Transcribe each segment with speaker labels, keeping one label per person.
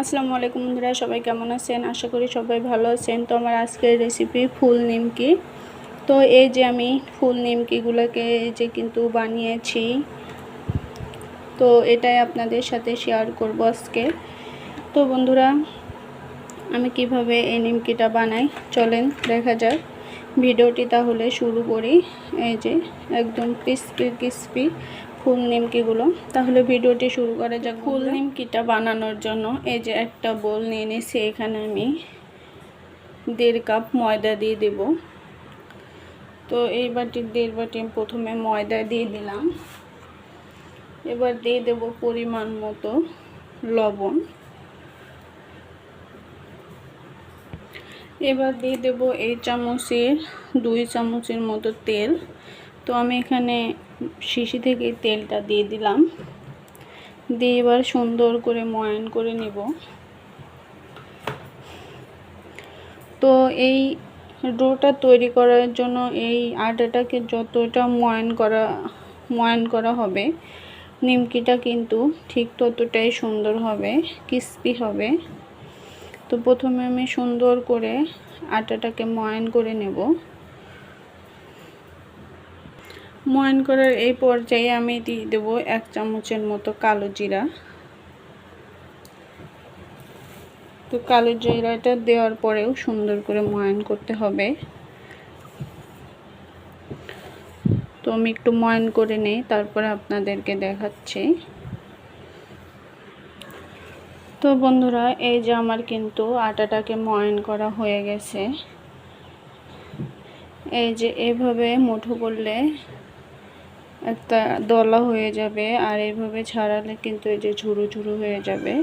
Speaker 1: আসসালামু আলাইকুম বন্ধুরা, সবাই কেমন আছেন? আশা করি সবাই ভালো আছেন। তো আমার আজকের রেসিপি ফুল নিমকি। তো এই যে আমি ফুল নিমকিগুলোকে এই যে কিন্তু বানিয়েছি, তো এটাই আপনাদের সাথে শেয়ার করব আজকে। তো বন্ধুরা, আমি কীভাবে এই নিমকিটা বানাই? চলেন, দেখা যাক। ভিডিওটি তাহলে শুরু করি। এই যে একদম ক্রিস্পি ক্রিসপি ফুল নিমকিগুলো। তাহলে ভিডিওটি শুরু করা যাক। ফুল নিমকিটা বানানোর জন্য এই যে একটা বোল নিয়ে নিয়েছি, এখানে আমি দেড় কাপ ময়দা দিয়ে দেব। তো এই বাটির দেড় বাটি প্রথমে ময়দা দিয়ে দিলাম। এবার দিয়ে দেব পরিমাণ মতো লবণ। এবার দিয়ে দেব এই চামচের, দুই চামচের মতো তেল। তো আমি এখানে শিশি থেকে তেলটা দিয়ে দিলাম। দিয়ে এবার সুন্দর করে ময়ান করে নেব। তো এই ডোটা তৈরি করার জন্য এই আটাটাকে যতটা ময়ান করা ময়ান করা হবে, নিমকিটা কিন্তু ঠিক ততটাই সুন্দর হবে ক্রিস্পি হবে। তো প্রথমে আমি সুন্দর করে আটাটাকে ময়ান করে নেব। ময়ান করার এই পর্যায়ে আমি দিয়ে দেবো এক চামচের মতো কালো জিরা। তো কালো জিরাটা দেওয়ার পরেও সুন্দর করে ময়ান করতে হবে। তো আমি একটু ময়ন করে নেই, তারপরে আপনাদেরকে দেখাচ্ছি। তো বন্ধুরা, এই যে আমার কিন্তু আটাটাকে ময়ান করা হয়ে গেছে। এই যে এভাবে মুঠো করলে একটা দলা হয়ে যাবে আর এইভাবে ছাড়ালে কিন্তু এই যে ঝুরু ঝুরু হয়ে যাবে।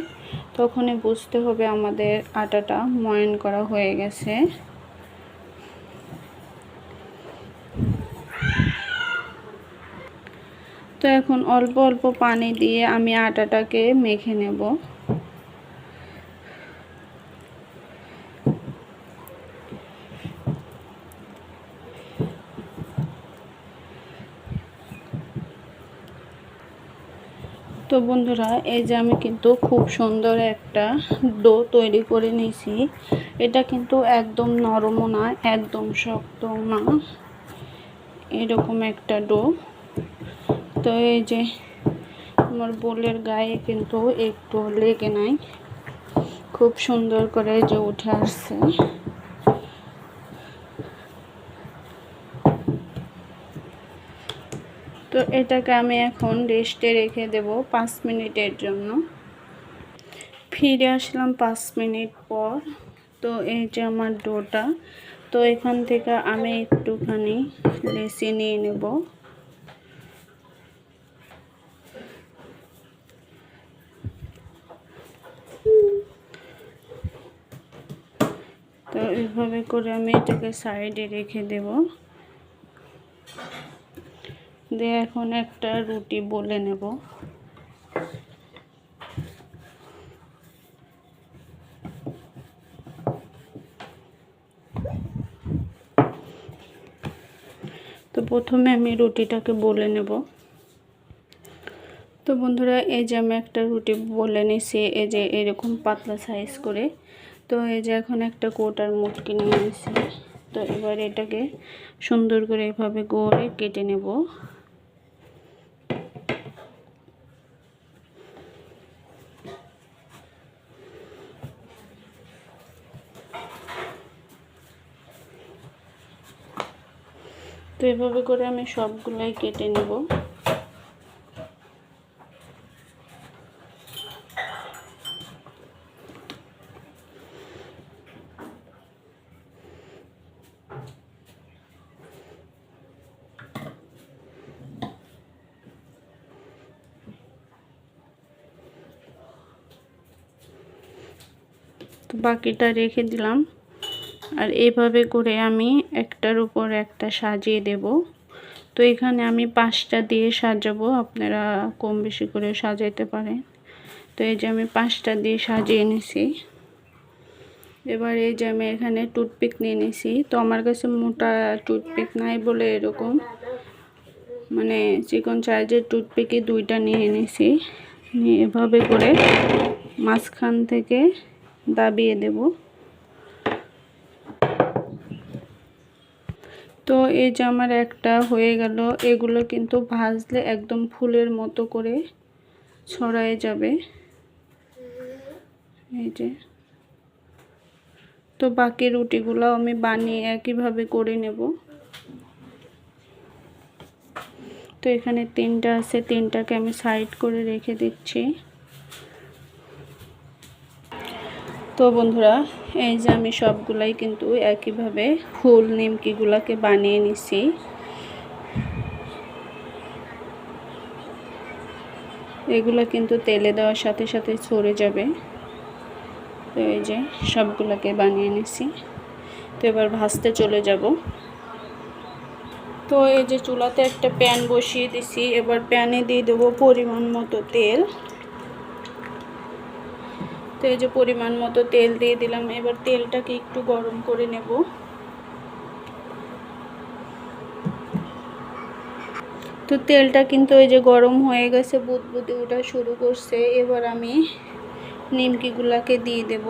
Speaker 1: তখনই বুঝতে হবে আমাদের আটাটা ময়ন করা হয়ে গেছে। তো এখন অল্প অল্প পানি দিয়ে আমি আটাটাকে মেখে নেব। তো বন্ধুরা, এই যে আমি কিন্তু খুব সুন্দর একটা ডো তৈরি করে নিয়েছি। এটা কিন্তু একদম নরমও না, একদম শক্ত না। এরকম একটা ডো। তো এই যে আমার বোলের গায়ে কিন্তু একটু লেগে নাই। খুব সুন্দর করে যে উঠে আসছে। তো এটাকে আমি এখন রেস্টে রেখে দেব পাঁচ মিনিটের জন্য। ফিরে আসলাম পাঁচ মিনিট পর। তো এই যে আমার ডোটা, তো এখান থেকে আমি একটুখানি লেসি নিয়ে নেব। তো এইভাবে করে আমি এটাকে সাইডে রেখে দেবো। দিয়ে এখন একটা রুটি বলে নেব। তো প্রথমে আমি রুটিটাকে বলে নেব। তো বন্ধুরা, এই যে আমি একটা রুটি বলে নিছি এই যে এরকম পাতলা সাইজ করে। তো এই যে এখন একটা কোটার মুটকি নিয়ে নিয়েছি। তো এবার এটাকে সুন্দর করে এভাবে করে কেটে নেব। তো এভাবে করে আমি সবগুলাই কেটে নেব। বাকিটা রেখে দিলাম। আর এভাবে করে আমি একটার উপর একটা সাজিয়ে দেব। তো এখানে আমি পাঁচটা দিয়ে সাজাবো, আপনারা কম বেশি করে সাজাইতে পারেন। তো এই যে আমি পাঁচটা দিয়ে সাজিয়ে নিছি। এবার এই যে আমি এখানে টুথপিক নিয়ে নিছি। তো আমার কাছে মোটা টুথপিক নাই বলে এরকম। মানে চিকন সাইজের টুথপিকই দুইটা নিয়ে নিছি। নিয়ে এভাবে করে মাঝখান থেকে দাবিয়ে দেব। তো এই যে আমার একটা হয়ে গেল, এগুলো কিন্তু ভাজলে একদম ফুলের মতো করে ছড়ায় যাবে। এই যে। তো বাকি রুটিগুলো আমি বানিয়ে একইভাবে করে নেব। তো এখানে তিনটা আছে, তিনটাকে আমি সাইড করে রেখে দিচ্ছি। তো বন্ধুরা, এই যে আমি সবগুলাই কিন্তু একইভাবে ফুল নিমকিগুলোকে বানিয়ে নিছি। এগুলো কিন্তু তেলে দেওয়ার সাথে সাথে ছড়ে যাবে। তো এই যে সবগুলোকে বানিয়ে নিছি। তো এবার ভাজতে চলে যাব। তো এই যে চুলাতে একটা প্যান বসিয়ে দিছি। এবার প্যানে দিয়ে দেবো পরিমাণ মতো তেল। তো এই যে পরিমাণ মতো তেল দিয়ে দিলাম, এবার তেলটাকে একটু গরম করে নেব। তো তেলটা কিন্তু ওই যে গরম হয়ে গেছে, বুদবুদি ওটা শুরু করছে। এবার আমি নিমকিগুলাকে দিয়ে দেব।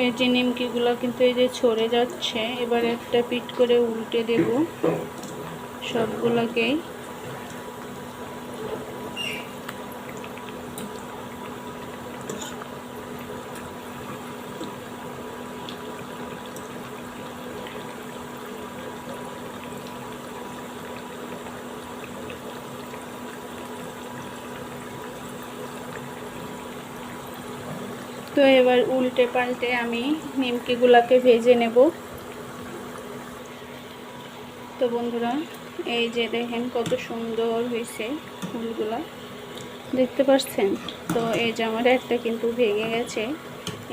Speaker 1: এই যে নিমকিগুলো কিন্তু এই যে ছড়ে যাচ্ছে, এবার একটা পিট করে উল্টে দেব সবগুলোকেই। তো এবার উল্টে পাল্টে আমি নিমকিগুলাকে ভেজে নেব। তো বন্ধুরা, এই যে দেখেন কত সুন্দর হয়েছে ফুলগুলা। দেখতে পাচ্ছেন? তো এই যে আমার একটা কিন্তু ভেঙে গেছে,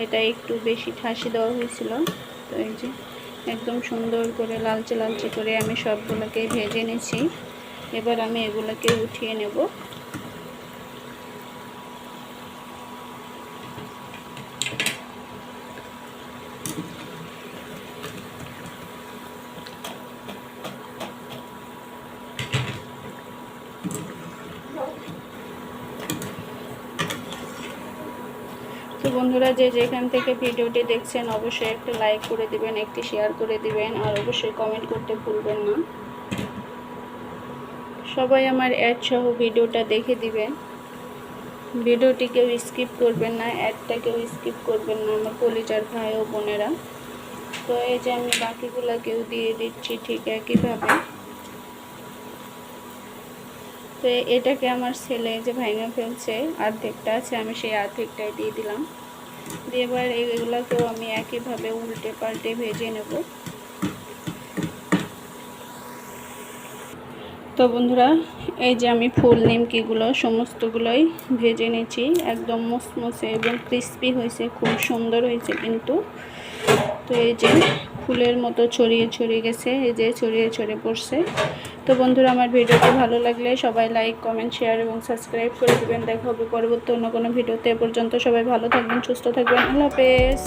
Speaker 1: এটা একটু বেশি ঠাসি দেওয়া হয়েছিল। তো এই যে একদম সুন্দর করে লালচে লালচে করে আমি সবগুলোকে ভেজে নিয়েছি। এবার আমি এগুলোকে উঠিয়ে নেব। বন্ধুরা যে যেখান থেকে ভিডিওটি দেখছেন, অবশ্যই একটা লাইক করে দিবেন, একটি শেয়ার করে দিবেন, আর অবশ্যই কমেন্ট করতে ভুলবেন না। সবাই আমার অ্যাড সহ ভিডিওটা দেখে দিবেন। ভিডিওটি কেউ স্কিপ করবেন না অ্যাডটা কেউ স্কিপ করবেন না, আমার কলিজার ভাই ও বোনেরা। তো এই যে আমি বাকিগুলোকেও দিয়ে দিচ্ছি ঠিক একইভাবে। তো এটাকে আমার ছেলে যে ভাঙা ফেলছে, অর্ধেকটা আছে, আমি সেই অর্ধেকটাই দিয়ে দিলাম। দিয়ে এবার এগুলোকেও আমি একইভাবে উল্টে পাল্টে ভেজে নেব। তো বন্ধুরা, এই যে আমি ফুল নিমকিগুলো সমস্তগুলোই ভেজে নিয়েছি, একদম মুসমুসে এবং ক্রিস্পি হয়েছে, খুব সুন্দর হয়েছে কিন্তু। তো এই যে ফুলের মতো ছড়িয়ে ছড়িয়ে গেছে, এই যে ছড়িয়ে ছড়িয়ে পড়ছে। তো বন্ধুরা, আমার ভিডিওটি ভালো লাগলে সবাই লাইক কমেন্ট শেয়ার এবং সাবস্ক্রাইব করে দেবেন। দেখা হবে পরবর্তী অন্য কোনো ভিডিওতে। এ পর্যন্ত সবাই ভালো থাকবেন, সুস্থ থাকবেন। আল্লাহ হাফেজ।